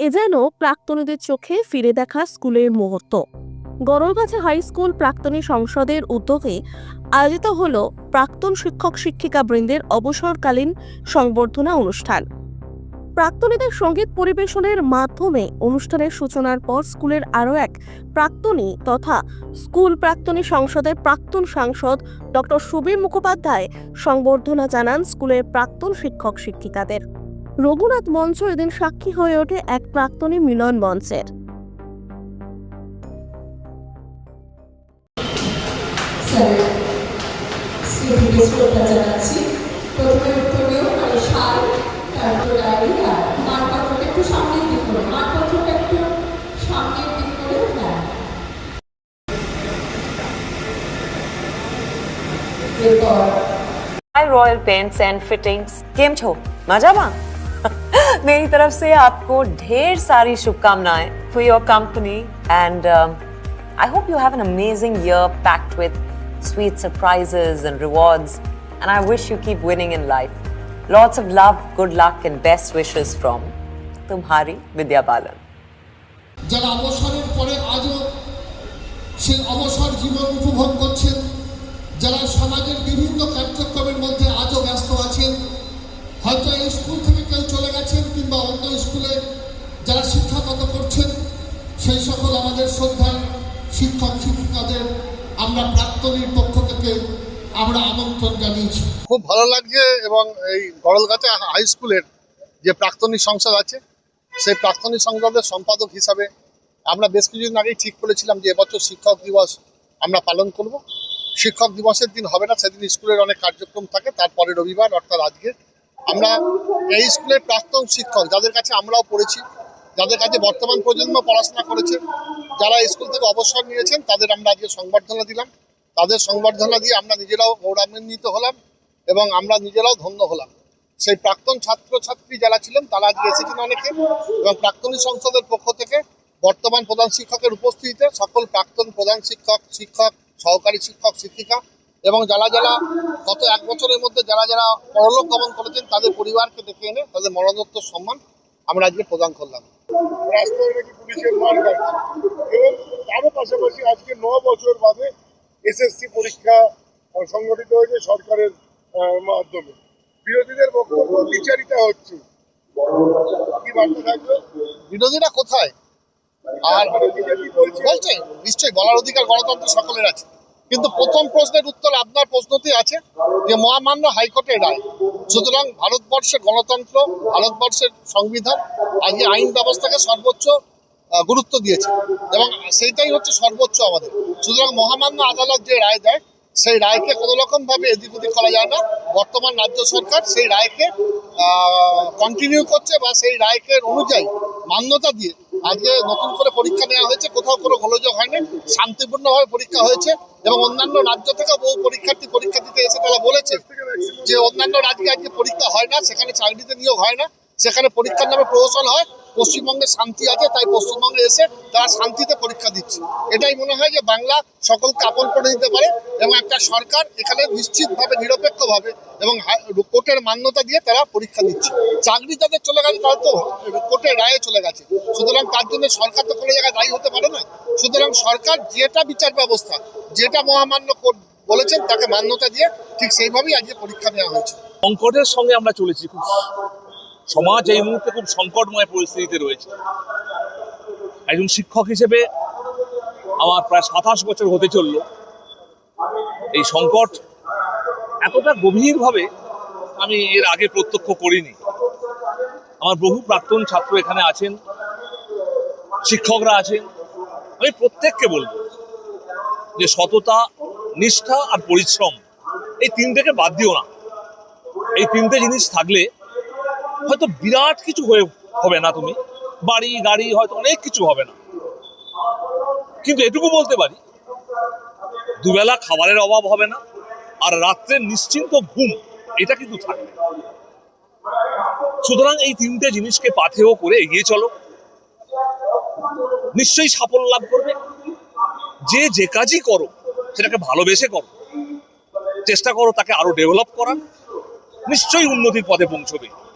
এ যেন প্রাক্তনীদের চোখে ফিরে দেখা স্কুলের মুহূর্ত। গরলগাছা হাই স্কুল প্রাক্তনী সংসদের উদ্যোগে আয়োজিত হল প্রাক্তন শিক্ষক শিক্ষিকা বৃন্দের অবসরকালীন সংবর্ধনা অনুষ্ঠান। প্রাক্তনীদের সংগীত পরিবেশনের মাধ্যমে অনুষ্ঠানের সূচনার পর স্কুলের আরও এক প্রাক্তনী তথা স্কুল প্রাক্তনী সংসদের প্রাক্তন সাংসদ ডক্টর সুবীর মুখোপাধ্যায় সংবর্ধনা জানান স্কুলের প্রাক্তন শিক্ষক শিক্ষিকাদের। রঘুনাথ মঞ্চ এদিন সাক্ষী হয়ে ওঠে এক প্রাক্তনী মিলন মঞ্চের। স্যার স্মৃতিকে শ্রদ্ধা জানাচ্ছি। প্রথমে উত্তরেও মানে সার তারপর ডায়েরি আর মানপত্রটা একটু সামনের দিক করে মানপত্রটা একটু সামনের দিক করে হ্যাঁ এরপর hi royal paints and fittings केम छो मजामा मेरी तरफ से आपको ढेर सारी शुभकामनाएं for your company and I hope you have an amazing year packed with sweet surprises and rewards and I wish you keep winning in life. Lots of love, good luck and best wishes from Tumhari Vidya Balan. যারা অবসরের পরে আজও সেই অবসর জীবন উপভোগ করছেন যারা সমাজের বিভিন্ন কার্যক্রমের মধ্যে আজও ব্যস্ত আছেন হয়তো এই স্কুল থেকে কেউ চলে কিংবা অন্য স্কুলে যারা শিক্ষাগত করছেন, সেই সকল আমাদের শ্রদ্ধার শিক্ষক, শিক্ষিকাদের আমরা প্রাক্তনীর পক্ষ থেকে আমরা আমন্ত্রণ জানিয়েছি। খুব ভালো লাগছে এবং এই গড়লগাছা হাই স্কুলের যে প্রাক্তনী সংসদ আছে, সেই প্রাক্তনী সংসদের সম্পাদক হিসাবে আমরা বেশ কিছুদিন আগেই ঠিক করেছিলাম যে এবছর শিক্ষক দিবস আমরা পালন করব। শিক্ষক দিবসের দিন হবে না, সেদিন স্কুলের অনেক কার্যক্রম থাকে, তারপরে রবিবার অর্থাৎ আজকে। আমরা এই স্কুলের প্রাক্তন শিক্ষক, যাদের কাছে আমরাও পড়েছি, যাদের কাছে বর্তমান প্রজন্ম পড়াশোনা করেছে, যারা স্কুল থেকে অবসর নিয়েছেন, তাদের আমরা আজকে সংবর্ধনা দিলাম। তাদের সংবর্ধনা দিয়ে আমরা নিজেরাও গৌরবান্বিত হলাম এবং আমরা নিজেরাও ধন্য হলাম। সেই প্রাক্তন ছাত্রছাত্রী যারা ছিলেন, তারা আজকে এসেছেন অনেকে এবং প্রাক্তনী সংসদের পক্ষ থেকে বর্তমান প্রধান শিক্ষকের উপস্থিতিতে সকল প্রাক্তন প্রধান শিক্ষক শিক্ষক, সহকারী শিক্ষক, শিক্ষিকা এবং যারা যারা গত এক বছরের মধ্যে যারা যারা পরলোক গমন করেছেন তাদের পরিবারকে ডেকে এনে তাদের মরণোত্তর সম্মান আমরা আজকে প্রদান করলাম। রাস্তায় নাকি পুলিশের মার খাচ্ছে। এবং তারও পাশাপাশি আজকে ন বছর বাদে এসএসসি পরীক্ষা সংগঠিত হয়েছে সরকারের মাধ্যমে। বিরোধীদের বক্তব্য বিচারিতা হচ্ছে। কি বার্তা থাকবে বিরোধীরা কোথায়? আর বলছে নিশ্চয়ই বলার অধিকার গণতন্ত্র সকলের আছে। কিন্তু প্রথম প্রশ্নের উত্তর আপনার প্রশ্নতেই আছে যে মহামান্য হাইকোর্টের রায়। সুতরাং ভারতবর্ষের গণতন্ত্র, ভারতবর্ষের সংবিধান আজকে আইন ব্যবস্থাকে সর্বোচ্চ গুরুত্ব দিয়েছে। এবং সেইটাই হচ্ছে সর্বোচ্চ আমাদের। সুতরাং মহামান্য আদালত যে রায় দেয়, সেই রায়কে কোনো রকম ভাবে এদিক ওদিক করা যায় না। বর্তমান রাজ্য সরকার সেই রায়কে কন্টিনিউ করছে বা সেই রায়কে অনুযায়ী মান্যতা দিয়ে আজকে নতুন করে পরীক্ষা নেওয়া হয়েছে, কোথাও কোনো গোলযোগ হয়নি, শান্তিপূর্ণভাবে পরীক্ষা হয়েছে এবং অন্যান্য রাজ্য থেকে বহু পরীক্ষার্থী পরীক্ষা দিতে এসে তারা বলেছে যে অন্যান্য রাজ্যে আজকে পরীক্ষা হয় না, সেখানে চাকরিতে নিয়োগ হয় না, সেখানে পরীক্ষার নামে প্রহসন হয় পশ্চিমবঙ্গে শান্তি আছে, তাই পশ্চিমবঙ্গে এসে তারা শান্তিতে পরীক্ষা দিচ্ছে। এটাই মনে হয় যে বাংলা সকলকে আপন করে নিতে পারে এবং একটা সরকার এখানে নিশ্চিতভাবে, নিরপেক্ষভাবে এবং কোর্টের মান্যতা দিয়ে তারা পরীক্ষা দিচ্ছে। চাকরি যাদের চলে গেছে তারা তো কোর্টের রায়ে চলে গেছে। সুতরাং তার জন্য সরকার তো কোনো জায়গায় দায়ী হতে পারে না। সুতরাং সরকার যেটা বিচার ব্যবস্থা, যেটা মহামান্য কোর্ট বলেছেন, তাকে মান্যতা দিয়ে ঠিক সেইভাবেই আজকে পরীক্ষা নেওয়া হয়েছে। সংকটের সঙ্গে আমরা চলেছি খুব। সমাজ এই মুহূর্তে খুব সংকটময় পরিস্থিতিতে রয়েছে। একজন শিক্ষক হিসেবে আমার প্রায় সাতাশ বছর হতে চলল। এই সংকট এতটা গভীরভাবে আমি এর আগে প্রত্যক্ষ করিনি। আমার বহু প্রাক্তন ছাত্র এখানে আছেন, শিক্ষকরা আছেন। আমি প্রত্যেককে বলব যে সততা, নিষ্ঠা আর পরিশ্রম এই তিনটেকে বাদ দিও না। এই তিনটে জিনিস থাকলে হয়তো বিরাট কিছু হয়ে, হবে না তুমি। বাড়ি, গাড়ি হয়তো অনেক কিছু হবে না। কিন্তু এটুকু বলতে পারি, দুবেলা খাবারের অভাব হবে না, আর রাত্রে নিশ্চিন্ত ঘুম, এটা কিন্তু থাকবে। সুতরাং এই তিনটে জিনিসকে পাথেয় করে এগিয়ে চলো। নিশ্চয়ই সাফল্য লাভ করবে। যে যে কাজই করো, সেটাকে ভালোবেসে করো। চেষ্টা করো তাকে আরও ডেভেলপ করার। নিশ্চয়ই উন্নতির পথে পৌঁছবে।